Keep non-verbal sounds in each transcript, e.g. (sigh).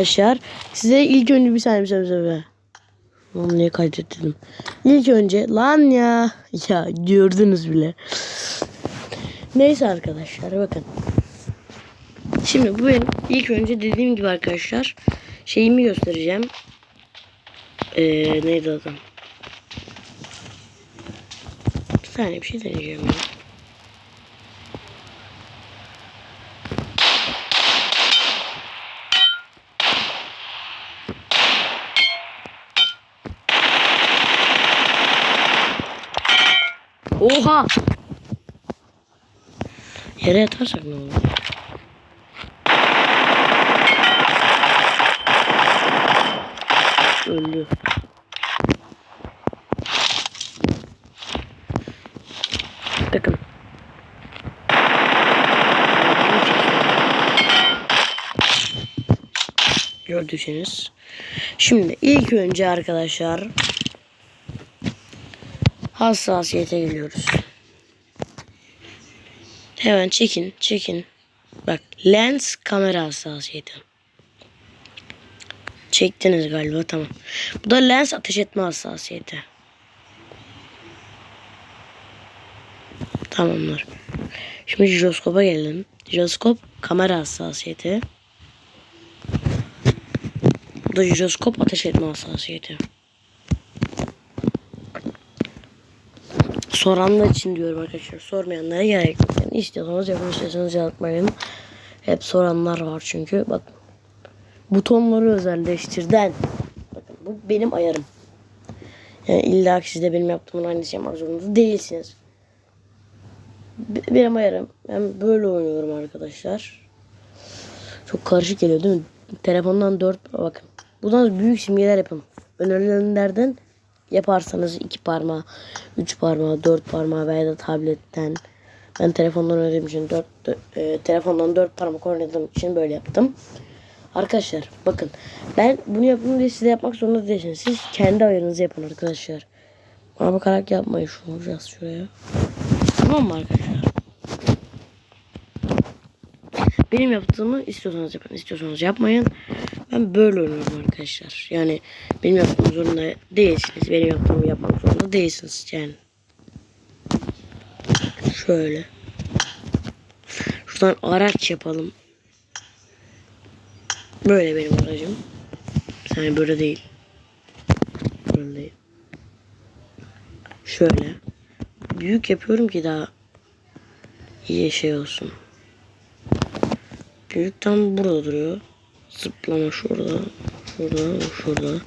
Arkadaşlar size ilk önce bir saniye bir saniye bir. Onu niye kaydettim? İlk önce lan ya. Ya gördünüz bile. Neyse arkadaşlar bakın. Şimdi bu benim ilk önce dediğim gibi arkadaşlar şeyimi göstereceğim. Ee, neydi adam? Bir saniye bir şey deneyeceğim ya. Oha! Yere yatarsak ne olur? Öldü. Bakın. Gördüyseniz. Şimdi ilk önce arkadaşlar hassasiyete geliyoruz. Hemen çekin, çekin. Bak lens kamera hassasiyeti. Çektiniz galiba tamam. Bu da lens ateş etme hassasiyeti. Tamamdır. Şimdi jiroskopa gelelim. Jiroskop kamera hassasiyeti. Bu da jiroskop ateş etme hassasiyeti. Soranlar için diyorum arkadaşlar. Sormayanlara gerek yok. Yani istiyorsanız yapın istiyorsanız yapmayın. Hep soranlar var çünkü. Bak butonları özelleştirden. Bakın bu benim ayarım. Yani illa ki siz de benim yaptığımın aynısı yapmak zorunda değilsiniz. Be- Benim ayarım. Ben böyle oynuyorum arkadaşlar. Çok karışık geliyor değil mi? Telefondan 4 bakın. Buradan büyük simgeler yapın. Önerilenlerden yaparsanız iki parmağı, üç parmağı, dört parmağı veya da tabletten. Ben telefondan oynadığım için dört, dö- e, telefondan dört parmak oynadığım için böyle yaptım. Arkadaşlar bakın ben bunu yapın diye size yapmak zorunda değilsiniz. Siz kendi ayarınızı yapın arkadaşlar. Bana bakarak yapmayın şunu biraz şuraya. Tamam mı arkadaşlar? Benim yaptığımı istiyorsanız yapın, istiyorsanız yapmayın. Ben böyle oynuyorum arkadaşlar. Yani benim yaptığım zorunda değilsiniz. Benim yaptığımı yapmak zorunda değilsiniz yani. Şöyle. Şuradan araç yapalım. Böyle benim aracım. Yani böyle değil. Böyle değil. Şöyle. Büyük yapıyorum ki daha iyi şey olsun. Büyük tam burada duruyor. Zıplama şurada. Şurada, şurada.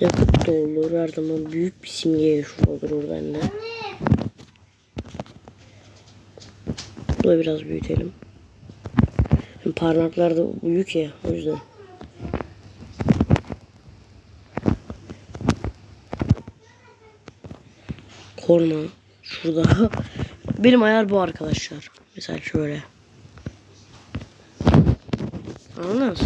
Yakıt da olur. Her zaman büyük bir simge şurada durur bende. Bu da biraz büyütelim. Hem parmaklar da büyük ya o yüzden. Korna şurada. (laughs) Benim ayar bu arkadaşlar. Mesela şöyle. Anladınız?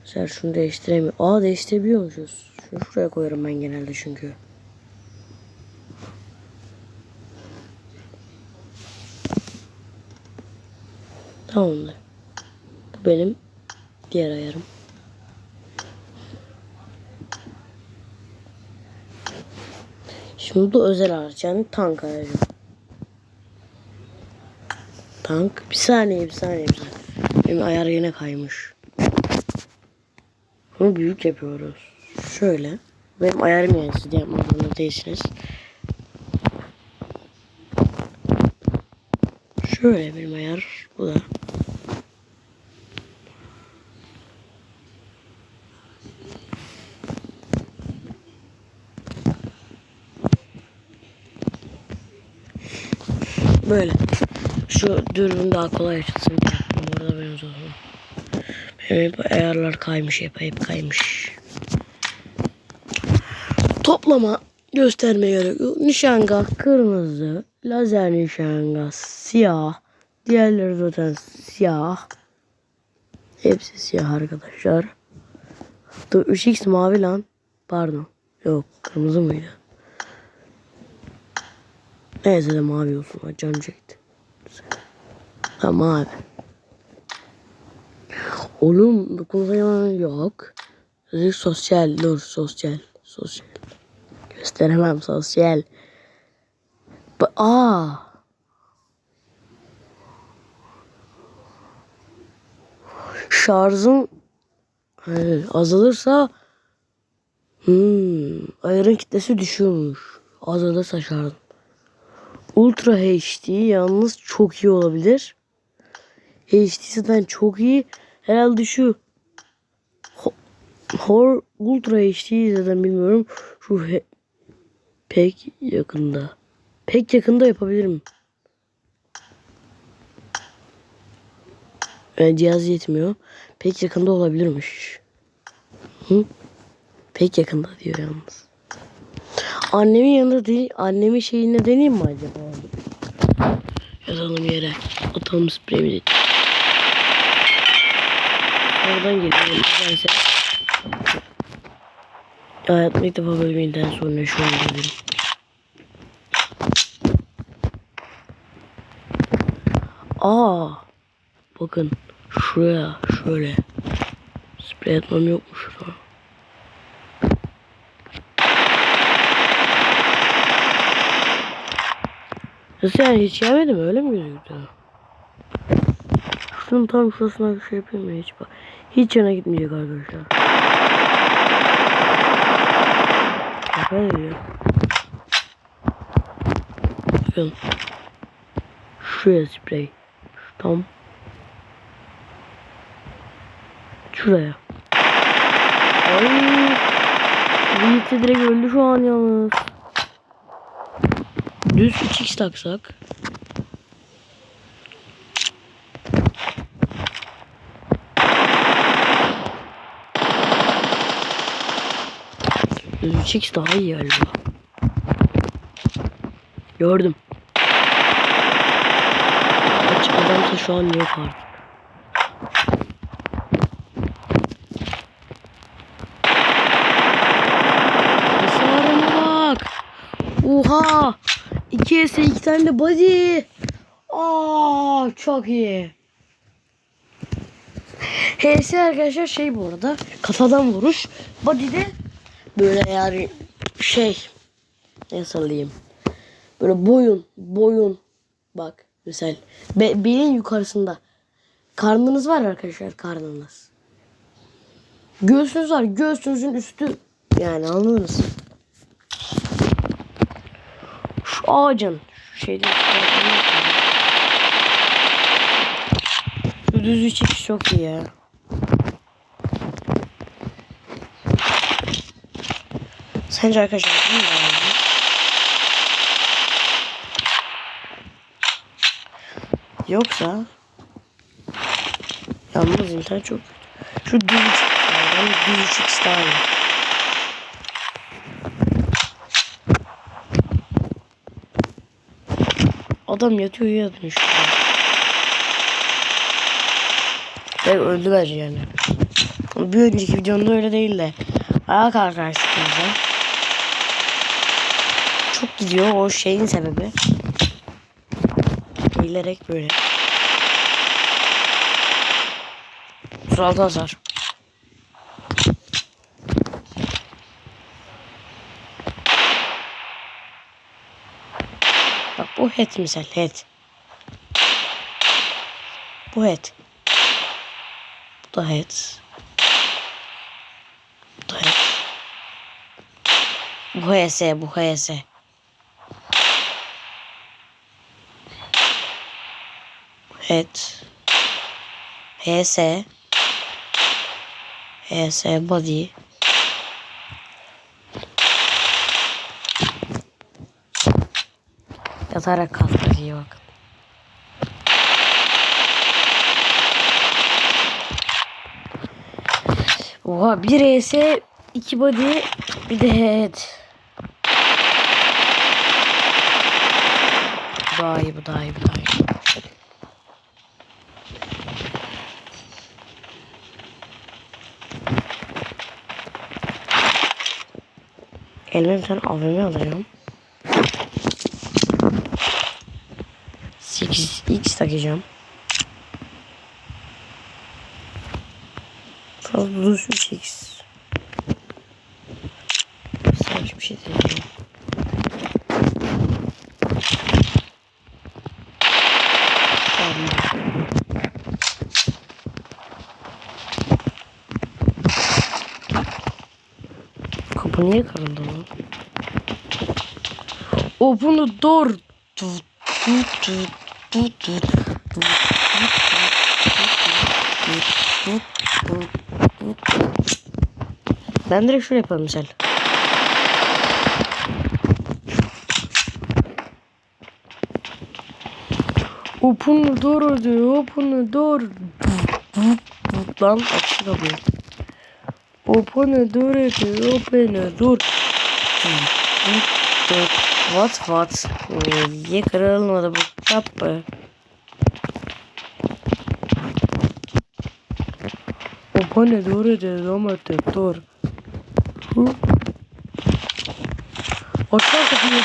Mesela şunu değiştiremiyor. Aa değiştirebiliyormuşuz. Şunu şuraya koyarım ben genelde çünkü. Tamamdır. Bu benim diğer ayarım. Şimdi bu özel araç yani tank aracı. Tank. Bir saniye bir saniye bir saniye. Benim ayar yine kaymış. Bunu büyük yapıyoruz. Şöyle. Benim ayarım yani siz de değilsiniz. Şöyle benim ayar. Bu da. Böyle. Şu dürbün daha kolay açılsın Orada benim olsun. Benim hep ayarlar kaymış hep hep kaymış. Toplama göstermeye gerek yok. Nişangah kırmızı. Lazer nişangah siyah. Diğerleri zaten siyah. Hepsi siyah arkadaşlar. Dur 3x mavi lan. Pardon. Yok kırmızı mıydı? Neyse de mavi olsun. Canım çekti. Ha mavi. Oğlum dokunma yok. Sözlük sosyal. Dur sosyal. Sosyal. Gösteremem sosyal. Ba Aa. Şarjım Hayır, azalırsa hmm, ayarın kitlesi düşüyormuş. Azalırsa şarjım. Ultra HD yalnız çok iyi olabilir. HD zaten çok iyi. Herhalde şu Ho- Hor Ultra HD zaten bilmiyorum. Şu he- pek yakında. Pek yakında yapabilirim. Yani cihaz yetmiyor. Pek yakında olabilirmiş. Hı? Pek yakında diyor yalnız. Annemin yanında değil, annemin şeyine deneyeyim mi acaba? Yazalım yere. Atalım spreyini. Oradan geliyor. Nedense. Hayatımda ilk defa internet sorunu şu an görüyorum. Aa, bakın şuraya şöyle sprey atmam yokmuş şu an. Nasıl yani hiç gelmedi mi? Öyle mi gözüktü? Şunun tam şurasına bir şey yapayım mı hiç bak. Hiç yana gitmeyecek arkadaşlar. Ne diyor? Bakın. Şuraya sprey. Tam. Şuraya. Ay. Yiğit'e direkt öldü şu an yalnız. Düz 3x taksak. 3x daha iyi galiba. Gördüm. Kaç adamsa şu an yok artık. Hasarına bak. Oha. 2 S 2 tane de body. Aa çok iyi. HS arkadaşlar şey bu arada kafadan vuruş. Body de böyle yani şey ne söyleyeyim. Böyle boyun boyun bak mesela be, belin yukarısında karnınız var arkadaşlar karnınız. Göğsünüz var göğsünüzün üstü yani anladınız. Şu ağacın şu şeyde düz çok iyi ya. Sence arkadaşlar mi? yani? Yoksa yalnız internet çok. Şu düz bir çekiş var. Ben düz bir çekiş daha iyi. Adam yatıyor an. Ve öldü bence yani. Bir önceki videomda öyle değil de. Ayağa kalkarsın bize. Çok gidiyor o şeyin sebebi. Eğilerek böyle. 36 hasar. Bak bu het misal het. Bu het. Bu da het. Bu da het. Bu HS, bu HS. Het. HS. HS body. Yatarak kalkmak iyi bak. Oha bir ES, iki body, bir de head. Daha iyi, bu daha iyi, bu daha iyi. Elime bir tane AVM alıyorum. 8x takacağım. Fazla 3x. Bu niye kırıldı lan? Open the door. Ben direkt şöyle yapalım misal. Open the door diyor. Open the door. Lan açık kapıyı. Open a door, open a door. What what? Niye kırılmadı bu kapı? Open a door, open a door. Açma kapıyı.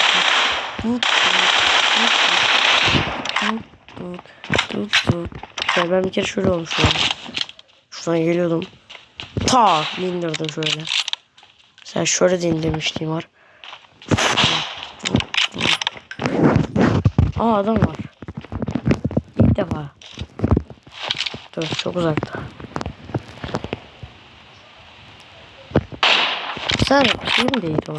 Ben bir kere şöyle olmuşum. Şuradan geliyordum. Ta indirdim şöyle. Sen şöyle de indirmişliğim var. Aa adam var. İlk defa. Dur çok uzakta. Sen kim değil onu?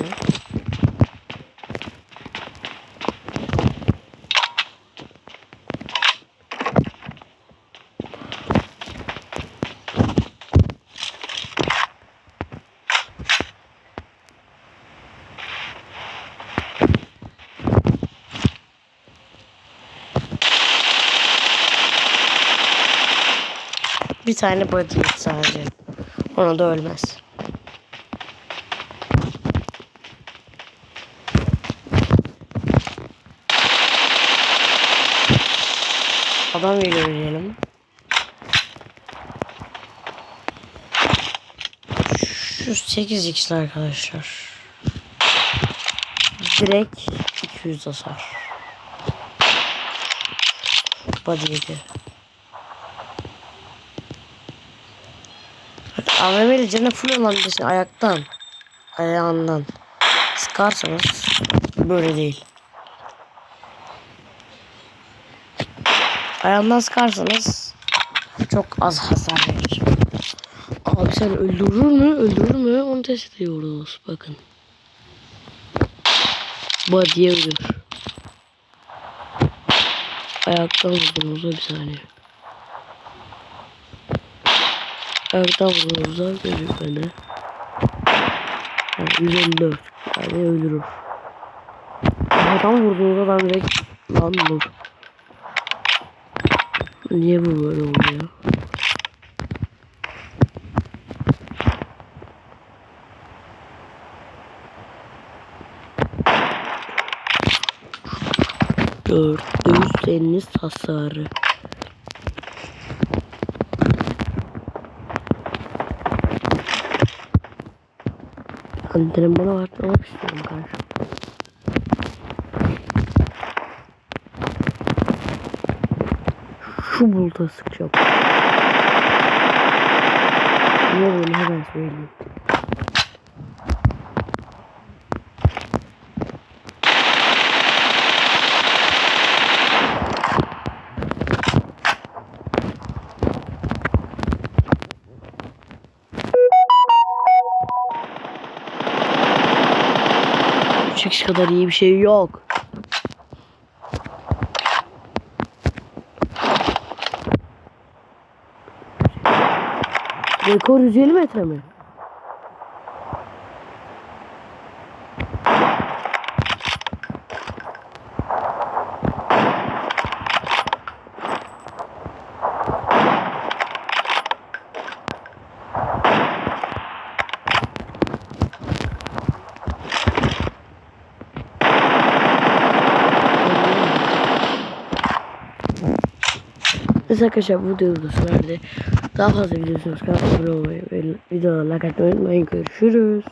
Tane body sadece. Ona da ölmez. Adam geliyor diyelim. Şu 8x arkadaşlar. Direkt 200 hasar. Body. AVM'li canı full olan birisi ayaktan. Ayağından. Sıkarsanız böyle değil. Ayağından sıkarsanız çok az hasar verir. Abi sen öldürür mü? Öldürür mü? Onu test ediyoruz. Bakın. Body'ye ölür. Ayaktan vurdunuz bir saniye. Ayaktan vurduğunuzda görüyor beni. Yani 154. Yani öldürür. Ayaktan vurduğunuzda ben direkt lan dur. Niye bu böyle oluyor? Dörtte yüz hasarı. Antrenmanı arttırmak istiyorum karşı. Şu buluta sıkacağım. Niye böyle hemen söyleyeyim. Kadar iyi bir şey yok. Rekor 150 metre mi? Neyse arkadaşlar bu videoda sona erdi. Daha fazla videosunuz kanalıma abone olmayı ve videolara like atmayı unutmayın. Görüşürüz.